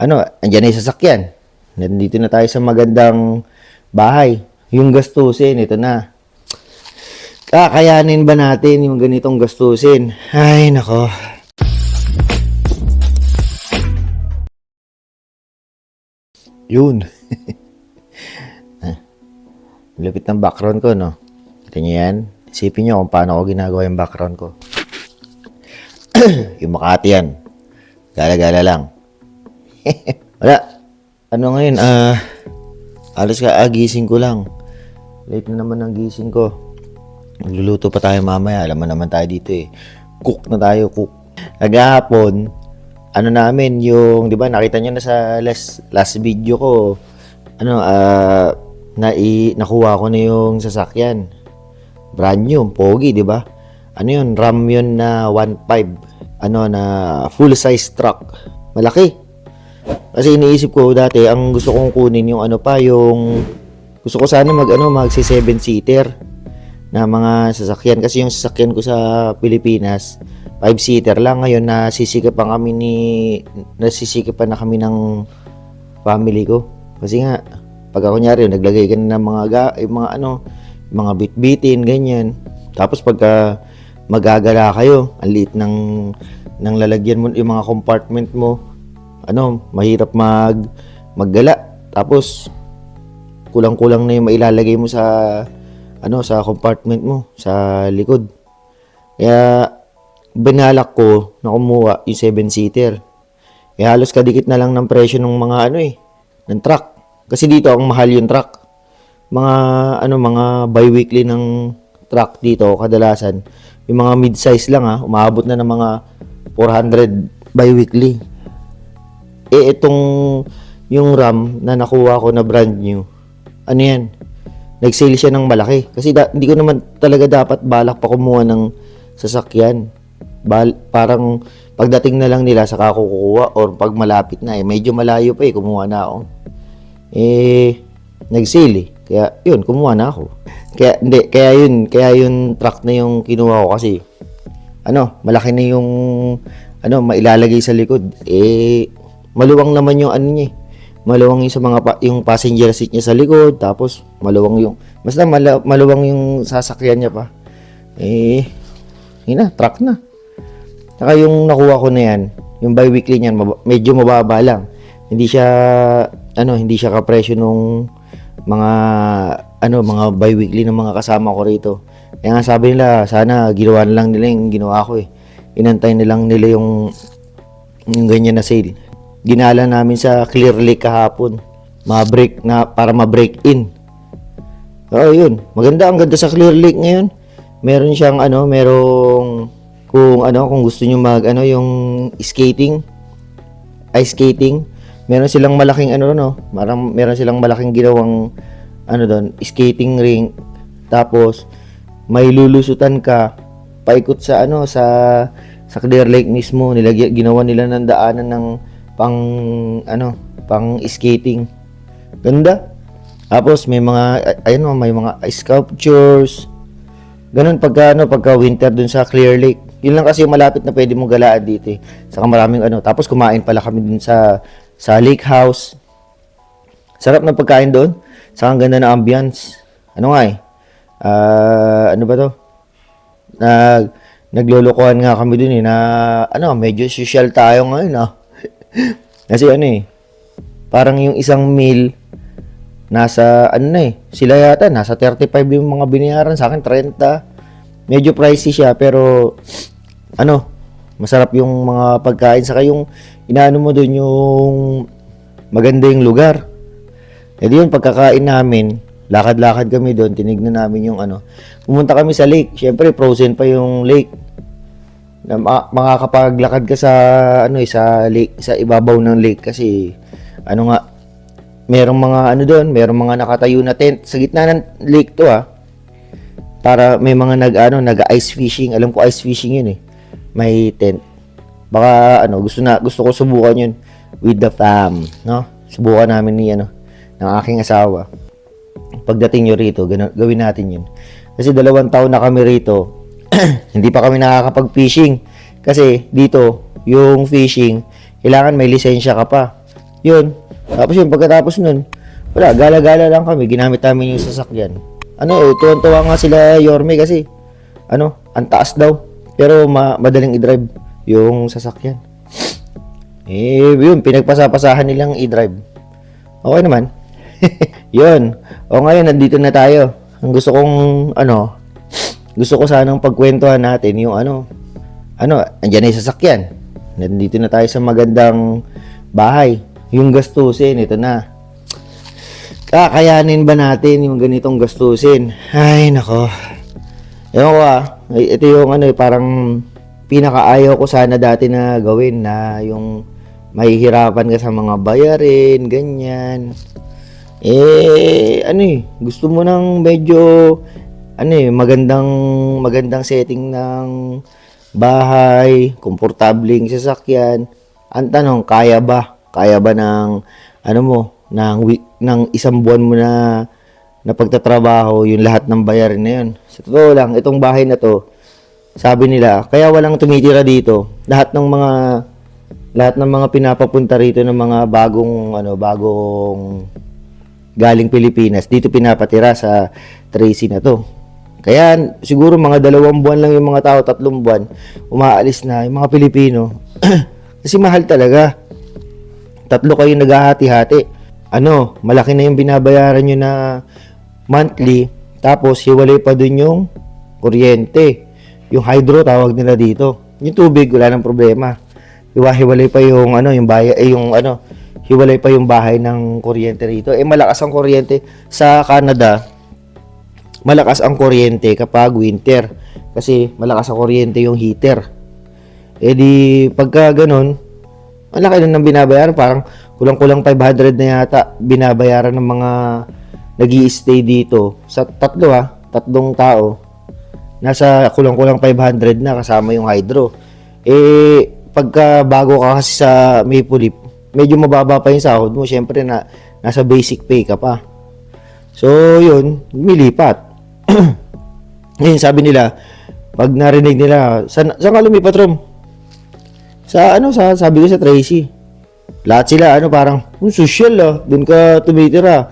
ano, andyan na yung sasakyan. Nandito na tayo sa magandang bahay. Yung gastusin, ito na. Kakayanin ba natin yung ganitong gastusin? Ay, nako. Yun. Ah, Lupit ng background ko, no? Kita niyo yan? Isipin niyo kung paano ko ginagawa yung background ko. yung Makati yan. Gala-gala lang. Wala. Ano ngayon? Ah, alas ka, ah, gising ko lang. Late na naman ang gising ko. Magluluto pa tayo mamaya. Alam mo naman tayo dito eh. Cook na tayo, cook. Agahapon, ano namin, yung, di ba, nakita nyo na sa last, last video ko, ano, ah, na nakuha ko na yung sasakyan. Brand new, pogi, di ba? Ano yun, RAM yun na 1.5, ano, na full size truck. Malaki. Kasi iniisip ko dati, ang gusto kong kunin yung ano pa, yung gusto ko sana mag ano, mag 7 seater na mga sasakyan. Kasi yung sasakyan ko sa Pilipinas 5 seater lang. Ngayon nasisikapan kami ni nasisikapan na kami ng family ko. Kasi nga pag ako nyari naglagay ka ng mga ga, yung mga ano mga bitbitin ganyan. Tapos pagka magagala kayo ang liit ng ng lalagyan mo yung mga compartment mo ano mahirap mag maggala tapos kulang-kulang na yung mailalagay mo sa ano sa compartment mo sa likod. Kaya binalak ko na kumuha yung 7 seater. Eh halos kadikit na lang ng presyo ng mga ano eh ng truck. Kasi dito ang mahal yung truck. Mga ano mga bi-weekly ng truck dito kadalasan yung mga mid-size lang ha, umabot na ng mga 400 bi-weekly. Eh itong yung RAM na nakuha ko na brand new. Ano yan? nag-sale siya ng malaki. Kasi da- hindi ko naman talaga dapat balak pa kumuha ng sasakyan. Bal- parang pagdating na lang nila sa kukuha or pag malapit na eh. Medyo malayo pa eh, kumuha na ako. Eh, nag-sale eh. Kaya yun, kumuha na ako. Kaya, hindi, kaya yun, kaya yun truck na yung kinuha ko kasi ano, malaki na yung ano, mailalagay sa likod. Eh, maluwang naman yung ano niya eh. Maluwang yung sa mga pa, yung passenger seat niya sa likod tapos maluwang yung basta mala, maluwang yung sasakyan niya pa. Eh yun na truck na. Saka yung nakuha ko na yan yung bi-weekly niyan mab- medyo mababa lang. Hindi siya ano hindi siya kapresyo nung mga ano mga bi-weekly ng mga kasama ko rito. Kaya nga sabi nila sana ginawa na lang nila yung ginawa ko eh. Inantay na lang nila yung yung ganyan na sale ginala namin sa Clear Lake kahapon. Ma-break na para ma-break in. Oo, yun. Maganda ang ganda sa Clear Lake ngayon. Meron siyang ano, merong kung ano, kung gusto niyo mag ano yung skating, ice skating, meron silang malaking ano no, marang meron silang malaking ginawang ano doon, skating ring. Tapos may lulusutan ka paikot sa ano sa sa Clear Lake mismo nilagyan ginawa nila ng daanan ng pang ano, pang skating. Ganda. Tapos may mga ay- ayun oh, may mga sculptures. Ganun pagka ano, pagka winter dun sa Clear Lake. Yun lang kasi yung malapit na pwede mong galaan dito eh. Saka maraming ano, tapos kumain pala kami dun sa sa lake house. Sarap ng pagkain doon. Saka ang ganda ng ambience. Ano nga eh? Ah, ano ba to? Nag naglolokohan nga kami dun eh na ano, medyo social tayo ngayon ah. Kasi ano eh, parang yung isang meal, nasa, ano na eh, sila yata, nasa 35 yung mga binayaran sa akin, 30. Medyo pricey siya, pero, ano, masarap yung mga pagkain. Saka yung, inaano mo doon yung maganda yung lugar. E di yun, pagkakain namin, lakad-lakad kami doon, tinignan namin yung ano. Pumunta kami sa lake. Siyempre, frozen pa yung lake na ma- makakapaglakad ka sa ano eh, sa lake sa ibabaw ng lake kasi ano nga merong mga ano doon, merong mga nakatayo na tent sa gitna ng lake to ah. Para may mga nag ano, nag ice fishing. Alam ko ice fishing 'yun eh. May tent. Baka ano, gusto na gusto ko subukan 'yun with the fam, no? Subukan namin ni ano ng aking asawa. Pagdating nyo rito, gana- gawin natin 'yun. Kasi dalawang taon na kami rito, hindi pa kami nakakapag-fishing. Kasi dito, yung fishing, kailangan may lisensya ka pa. Yun. Tapos yun, pagkatapos nun, wala, gala-gala lang kami. Ginamit namin yung sasakyan. Ano, tuwan-tuwa nga sila Yorme kasi, ano, ang taas daw. Pero ma- madaling i-drive yung sasakyan. Eh, yun, pinagpasapasahan nilang i-drive. Okay naman. yun. O ngayon, nandito na tayo. Ang gusto kong, ano, gusto ko sanang pagkwentuhan natin yung ano, ano, andyan na yung sasakyan. Nandito na tayo sa magandang bahay. Yung gastusin, ito na. Kakayanin ba natin yung ganitong gastusin? Ay, nako. Ewan ko ah. Ito yung ano, eh, parang pinakaayaw ko sana dati na gawin na yung mahihirapan ka sa mga bayarin, ganyan. Eh, ano eh, gusto mo ng medyo, ano eh, magandang, magandang setting ng bahay, komportabling sasakyan. Ang tanong, kaya ba? Kaya ba ng, ano mo, ng, ng isang buwan mo na, na pagtatrabaho, yung lahat ng bayarin na yun. Sa totoo lang, itong bahay na to, sabi nila, kaya walang tumitira dito. Lahat ng mga lahat ng mga pinapapunta rito ng mga bagong ano, bagong galing Pilipinas, dito pinapatira sa Tracy na to. Kaya siguro mga dalawang buwan lang yung mga tao, tatlong buwan, umaalis na yung mga Pilipino. Kasi mahal talaga. Tatlo kayo naghahati-hati. Ano, malaki na yung binabayaran nyo na monthly, tapos hiwalay pa dun yung kuryente. Yung hydro tawag nila dito. Yung tubig, wala nang problema. Hiwa-hiwalay pa yung ano, yung bahay, eh, yung ano, hiwalay pa yung bahay ng kuryente rito. Eh malakas ang kuryente sa Canada. Malakas ang kuryente kapag winter kasi malakas ang kuryente yung heater. Eh di pagka ganun, malaki na ng binabayaran, parang kulang-kulang 500 na yata binabayaran ng mga nag stay dito. Sa tatlo ha, tatlong tao, nasa kulang-kulang 500 na kasama yung hydro. Eh, pagka bago ka kasi sa Maple Leaf, medyo mababa pa yung sahod mo. Siyempre, na, nasa basic pay ka pa. So, yun, lumilipat. Ngayon, sabi nila, pag narinig nila, saan, saan ka lumipat, Rom? Sa ano, sa, sabi ko sa Tracy. Lahat sila, ano, parang, "Hmm, social ah, dun ka tumitira.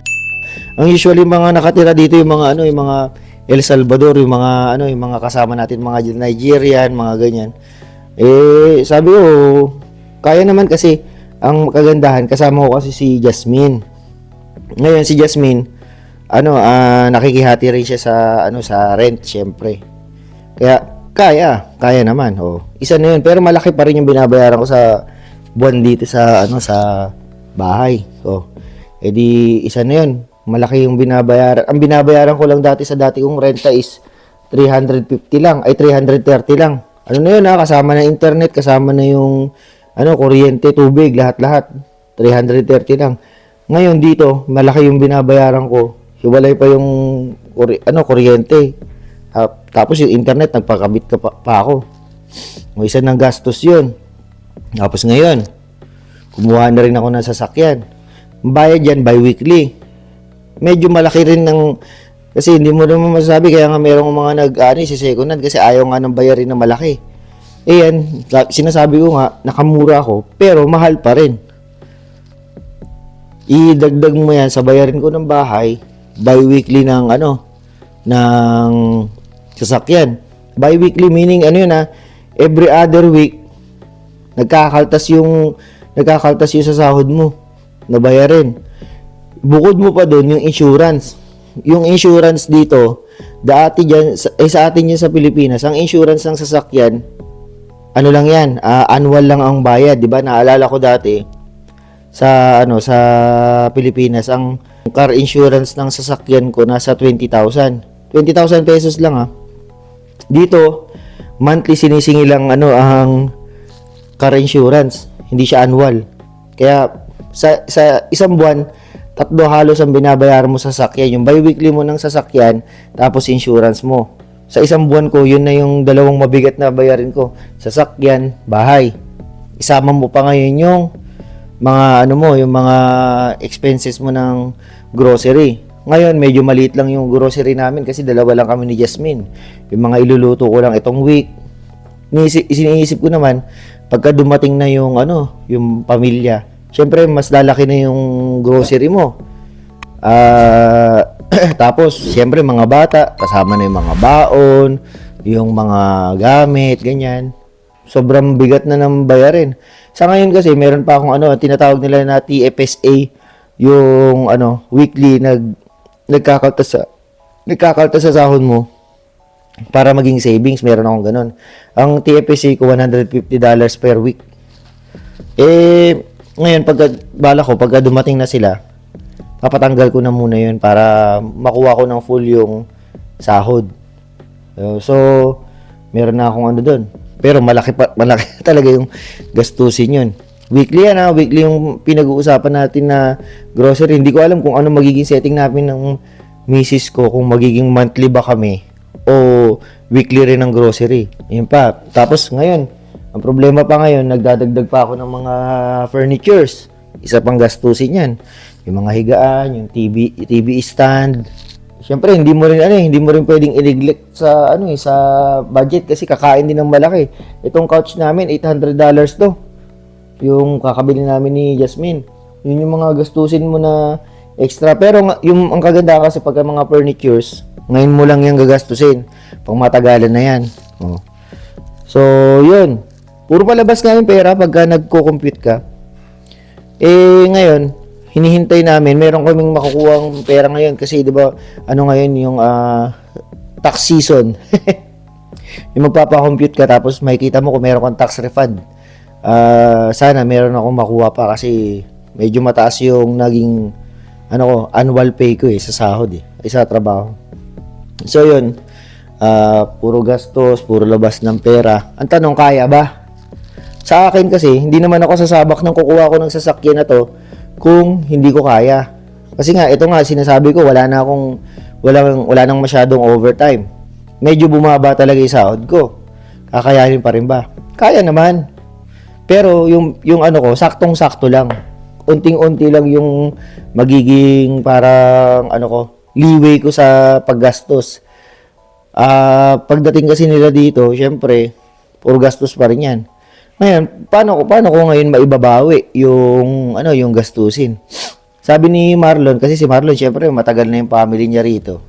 Ang usually mga nakatira dito yung mga ano, yung mga El Salvador, yung mga ano, yung mga kasama natin, mga Nigerian, mga ganyan. Eh, sabi ko, kaya naman kasi ang kagandahan kasama ko kasi si Jasmine. Ngayon si Jasmine, ano, ah, nakikihati rin siya sa ano sa rent, syempre. Kaya kaya, kaya naman. Oh. Isa na 'yun, pero malaki pa rin yung binabayaran ko sa buwan dito sa ano sa bahay. So, edi isa na 'yun. Malaki yung binabayaran. Ang binabayaran ko lang dati sa dati kong renta is 350 lang, ay 330 lang. Ano na 'yun ha, kasama na internet, kasama na yung ano, kuryente, tubig, lahat-lahat. 330 lang. Ngayon dito, malaki yung binabayaran ko. Hiwalay pa yung ano, kuryente. Tapos yung internet, nagpakabit ka pa, pa ako. May isa ng gastos yun. Tapos ngayon, kumuha na rin ako ng sasakyan. Bayad yan bi-weekly. Medyo malaki rin ng... Kasi hindi mo naman masasabi, kaya nga merong mga nag ano, si second kasi ayaw nga ng bayarin na malaki. Eh sinasabi ko nga, nakamura ako, pero mahal pa rin. Idagdag mo yan sa bayarin ko ng bahay, bi-weekly ng ano, ng sasakyan. Bi-weekly meaning ano yun ha, every other week, nagkakaltas yung, nagkakaltas yung sa sahod mo na bayarin. Bukod mo pa doon yung insurance. Yung insurance dito, dati dyan, eh, sa atin yun sa Pilipinas, ang insurance ng sasakyan, ano lang yan, ah, annual lang ang bayad, di ba? Naalala ko dati, sa ano sa Pilipinas ang car insurance ng sasakyan ko nasa 20,000. 20,000 pesos lang ah. Dito monthly sinisingi lang ano ang car insurance, hindi siya annual. Kaya sa sa isang buwan tatlo halos ang binabayaran mo sa sasakyan. Yung bi-weekly mo ng sasakyan, tapos insurance mo. Sa isang buwan ko, yun na yung dalawang mabigat na bayarin ko. Sasakyan, bahay. Isama mo pa ngayon yung mga ano mo, yung mga expenses mo ng grocery. Ngayon, medyo maliit lang yung grocery namin kasi dalawa lang kami ni Jasmine. Yung mga iluluto ko lang itong week. Niisip, isiniisip ko naman, pagka dumating na yung ano, yung pamilya, syempre mas lalaki na yung grocery mo. Ah, tapos syempre mga bata, kasama na yung mga baon, yung mga gamit, ganyan. Sobrang bigat na ng bayarin. Sa ngayon kasi meron pa akong ano, tinatawag nila na TFSA, yung ano, weekly nag nagkakaltas sa nagkakaltas sa sahod mo para maging savings, meron akong ganun. Ang TFSA ko, $150 per week. Eh, ngayon, pagka, bala ko, pagka dumating na sila, papatanggal ko na muna yun para makuha ko ng full yung sahod. So, meron na akong ano doon. Pero malaki pa, malaki talaga yung gastusin yun. Weekly yan ha, weekly yung pinag-uusapan natin na grocery. Hindi ko alam kung ano magiging setting namin ng misis ko, kung magiging monthly ba kami o weekly rin ng grocery. Yun pa. Tapos ngayon, ang problema pa ngayon, nagdadagdag pa ako ng mga furnitures. Isa pang gastusin yan. Yung mga higaan, yung TV, TV stand. Siyempre, hindi mo rin ano, eh, hindi mo rin pwedeng i-neglect sa ano eh, sa budget kasi kakain din ng malaki. Itong couch namin, $800 to. Yung kakabili namin ni Jasmine. Yun yung mga gastusin mo na extra. Pero yung ang kagandahan kasi pagka mga furnitures, ngayon mo lang yung gagastusin. Pang matagalan na yan. Oh. So, yun. Puro palabas nga yung pera pagka nagko-compute ka. Eh, ngayon, hinihintay namin, meron kaming makukuha pera ngayon kasi 'di ba, ano ngayon yung ah, tax season. yung magpapa-compute ka tapos makikita mo kung meron kang tax refund. Ah, sana meron akong makuha pa kasi medyo mataas yung naging ano ko, annual pay ko eh sa sahod eh, ay sa trabaho. So yun, ah, puro gastos, puro labas ng pera. Ang tanong, kaya ba? Sa akin kasi, hindi naman ako sasabak ng kukuha ko ng sasakyan na to kung hindi ko kaya. Kasi nga, ito nga, sinasabi ko, wala na akong, wala, wala nang masyadong overtime. Medyo bumaba talaga yung sahod ko. Kakayanin pa rin ba? Kaya naman. Pero yung, yung ano ko, saktong-sakto lang. Unting-unti lang yung magiging parang, ano ko, leeway ko sa paggastos. Ah, pagdating kasi nila dito, syempre, puro gastos pa rin 'yan. Ngayon, paano ko paano ko ngayon maibabawi yung ano, yung gastusin? Sabi ni Marlon kasi si Marlon syempre matagal na yung family niya rito.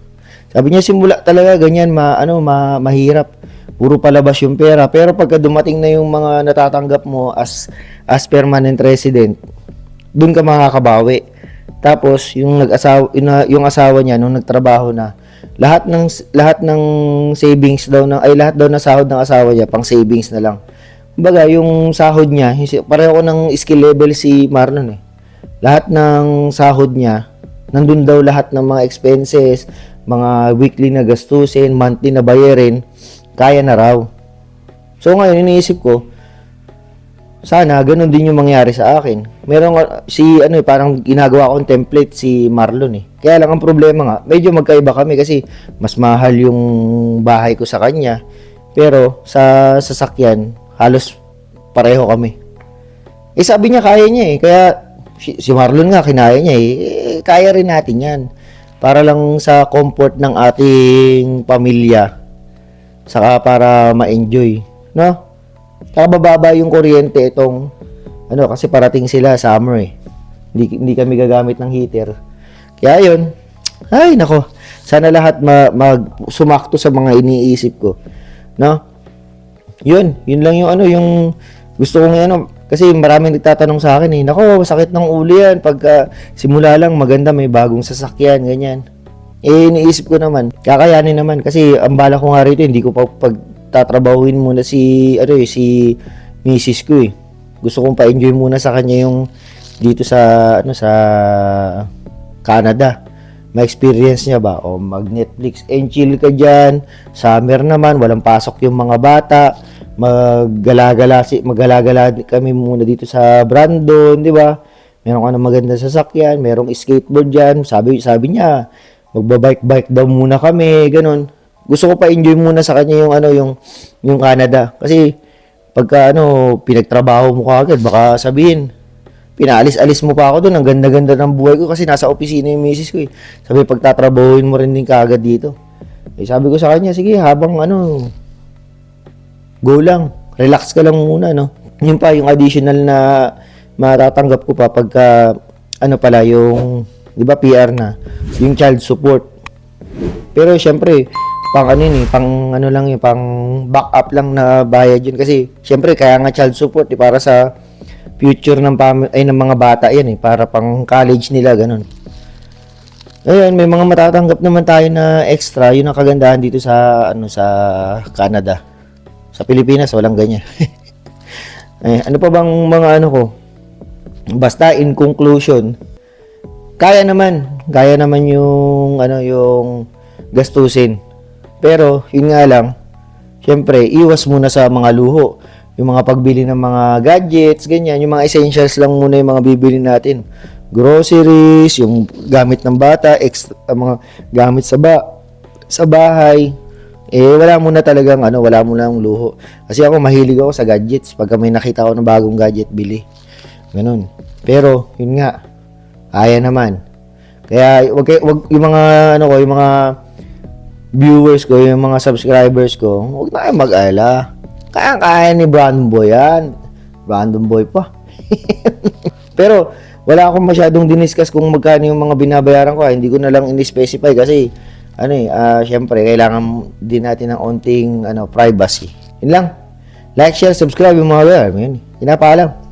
Sabi niya simula talaga ganyan ma ano ma, mahirap. Puro palabas yung pera. Pero pagka dumating na yung mga natatanggap mo as as permanent resident, doon ka makakabawi. Tapos yung nag-asawa yung, asawa niya nung nagtrabaho na, lahat ng lahat ng savings daw ng ay lahat daw na sahod ng asawa niya pang savings na lang. Kumbaga, yung sahod niya, pareho ko ng skill level si Marlon eh. Lahat ng sahod niya, nandun daw lahat ng mga expenses, mga weekly na gastusin, monthly na bayarin, kaya na raw. So ngayon, iniisip ko, sana ganun din yung mangyari sa akin. Meron si ano eh, parang ginagawa kong template si Marlon eh. Kaya lang ang problema nga, medyo magkaiba kami kasi mas mahal yung bahay ko sa kanya. Pero sa sasakyan, halos pareho kami. Eh sabi niya kaya niya eh. Kaya si, Marlon nga kinaya niya eh. eh. Kaya rin natin yan. Para lang sa comfort ng ating pamilya. Saka para ma-enjoy. No? Saka bababa yung kuryente itong ano kasi parating sila summer eh. Hindi, hindi kami gagamit ng heater. Kaya yun. Ay nako. Sana lahat ma, mag sumakto sa mga iniisip ko. No? Yun, yun lang yung ano, yung gusto kong ano, kasi maraming nagtatanong sa akin eh, nako, sakit ng ulo yan, pagka simula lang maganda, may bagong sasakyan, ganyan. Eh, iniisip ko naman, kakayanin naman, kasi ang bala ko nga rito, hindi ko pa pagtatrabahuin muna si, ano eh, si misis ko eh. Gusto kong pa-enjoy muna sa kanya yung dito sa, ano, sa Canada ma-experience niya ba o mag-Netflix and chill ka dyan summer naman walang pasok yung mga bata maggalagala si maggalagala kami muna dito sa Brandon di ba meron ka na maganda sasakyan merong skateboard dyan sabi sabi niya magbabike bike daw muna kami ganun gusto ko pa enjoy muna sa kanya yung ano yung yung Canada kasi pagka ano pinagtrabaho mo kagad baka sabihin pinaalis-alis mo pa ako doon. Ang ganda-ganda ng buhay ko kasi nasa opisina yung misis ko eh. Sabi, pagtatrabahuin mo rin din kaagad dito. Eh, sabi ko sa kanya, sige, habang ano, go lang. Relax ka lang muna, no? Yun pa, yung additional na matatanggap ko pa pagka ano pala yung 'di ba PR na yung child support. Pero syempre pang ano yun eh, pang ano lang yun, pang backup lang na bayad yun kasi syempre kaya nga child support eh, para sa future ng pam- ay ng mga bata yan eh, para pang college nila ganun. Ayun, may mga matatanggap naman tayo na extra, yun ang kagandahan dito sa ano sa Canada. Sa Pilipinas walang ganyan. eh, ano pa bang mga ano ko? Basta in conclusion, kaya naman, kaya naman yung ano yung gastusin. Pero yun nga lang, syempre iwas muna sa mga luho. Yung mga pagbili ng mga gadgets, ganyan, yung mga essentials lang muna yung mga bibili natin. Groceries, yung gamit ng bata, extra, mga gamit sa ba sa bahay. Eh wala muna talagang ano, wala muna ang luho. Kasi ako mahilig ako sa gadgets. Pagka may nakita ako ng bagong gadget, bili. Ganun. Pero yun nga, kaya naman. Kaya wag, wag yung mga ano ko, yung mga viewers ko, yung mga subscribers ko, huwag na kayong mag-alala. Kaya-kaya ni Brandon Boy yan. Brandon Boy pa. Pero, wala akong masyadong diniscuss kung magkano yung mga binabayaran ko. ah. Hindi ko na lang in-specify kasi, ano eh, ah, syempre, kailangan din natin ng onting ano, privacy. Yun lang. Like, share, subscribe yung mga wala. Yun. Pinapaalam.